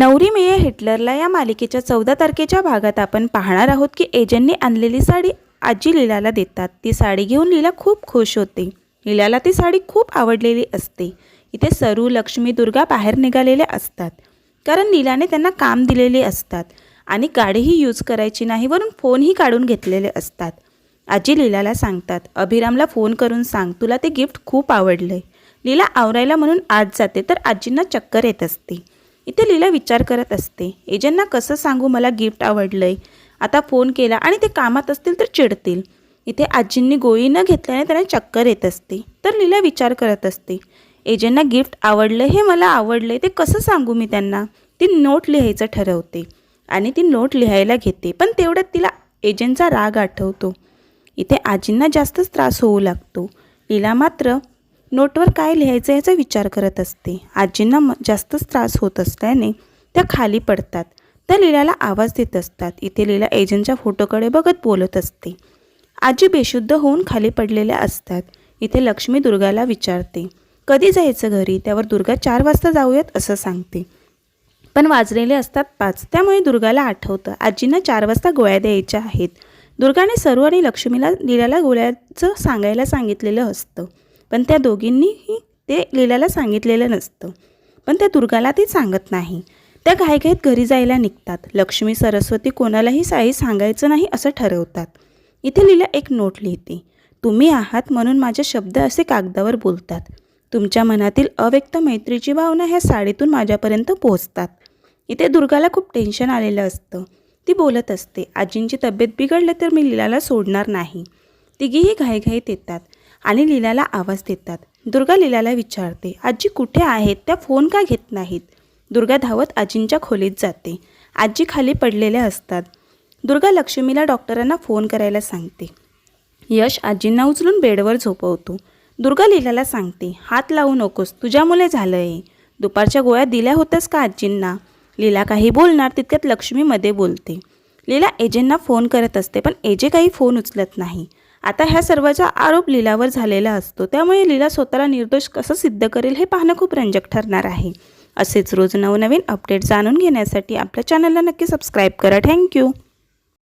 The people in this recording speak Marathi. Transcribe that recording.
नवरी मेये हिटलरला या मालिकेच्या चौदा तारखेच्या भागात आपण पाहणार आहोत की एजंटने आणलेली साडी आजी लीलाला देतात. ती साडी घेऊन लीला खूप खुश होते. लीलाला ती साडी खूप आवडलेली असते. इथे सरू लक्ष्मी दुर्गा बाहेर निघालेल्या असतात. कारण लीलाने त्यांना काम दिलेले असतात आणि गाडीही यूज करायची नाही वरून फोनही काढून घेतलेले असतात. आजी लीलाला सांगतात अभिरामला फोन करून सांग तुला ते गिफ्ट खूप आवडलंय. लीला आवरायला म्हणून आज जाते तर आजींना चक्कर येत असते. इथे लीला विचार करत असते. एजंटना कसं सांगू मला गिफ्ट आवडलं आहे आता फोन केला आणि ते कामात असतील तर चिडतील. इथे आजींनी गोळी न घेतल्याने त्यांना चक्कर येत असते. तर लीला विचार करत असते. एजंटना गिफ्ट आवडलं हे मला आवडलंय. ते कसं सांगू मी त्यांना? ती नोट लिहायचं ठरवते आणि ती नोट लिहायला घेते पण तेवढ्यात तिला एजंटचा राग आठवतो. इथे आजींना जास्तच त्रास होऊ लागतो. लीला मात्र नोटवर काय लिहायचं याचा विचार करत असते. आजींना म जास्तच त्रास होत असल्याने त्या खाली पडतात. त्या लीलाला आवाज देत असतात. इथे लीला एजंटच्या फोटोकडे बघत बोलत असते. आजी बेशुद्ध होऊन खाली पडलेल्या असतात. इथे लक्ष्मी दुर्गाला विचारते कधी जायचं घरी? त्यावर दुर्गा चार वाजता जाऊयात असं सांगते. पण वाजलेले असतात पाच. त्यामुळे दुर्गाला आठवतं. आजींना चार वाजता गोळ्या द्यायच्या आहेत. दुर्गाने सर्व आणि लक्ष्मीला लीलाला गोळ्याचं सांगायला सांगितलेलं असतं. पण त्या दोघींनीही ते लीलाला सांगितलेलं नसतं. पण त्या दुर्गाला ते सांगत नाही. त्या घाईघाईत घरी जायला निघतात. लक्ष्मी सरस्वती कोणालाही साई सांगायचं नाही असं ठरवतात. इथे लीला एक नोट लिहिते. तुम्ही आहात म्हणून माझे शब्द असे कागदावर बोलतात. तुमच्या मनातील अव्यक्त मैत्रीची भावना ह्या साडीतून माझ्यापर्यंत पोहोचतात. इथे दुर्गाला खूप टेन्शन आलेलं असतं. ती बोलत असते आजींची तब्येत बिघडली तर मी लीलाला सोडणार नाही तिघीही घाईघाईत येतात. आणि लीलाला आवाज देतात. दुर्गा लीलाला विचारते आजी कुठे आहेत? त्या फोन का घेत नाहीत? दुर्गा धावत आजींच्या खोलीत जाते. आजी खाली पडलेल्या असतात. दुर्गा लक्ष्मीला डॉक्टरांना फोन करायला सांगते. यश आजींना उचलून बेडवर झोपवतो. दुर्गा लीलाला सांगते हात लावू नकोस तुझ्यामुळे झालं आहे दुपारच्या गोळ्या दिल्या होत्यास का आजींना? लीला काही बोलणार तितक्यात लक्ष्मीमध्ये बोलते. लीला एजेंना फोन करत असते पण एजे काही फोन उचलत नाही. आता ह्या सर्वाचा आरोप लीलावर झालेला असतो. त्यामुळे लीला स्वतःला निर्दोष कसं सिद्ध करेल हे पाहणं खूप रंजक ठरणार आहे. असेच रोज नवनवीन अपडेट जाणून घेण्यासाठी आपल्या चॅनलला नक्की सबस्क्राईब करा. थँक्यू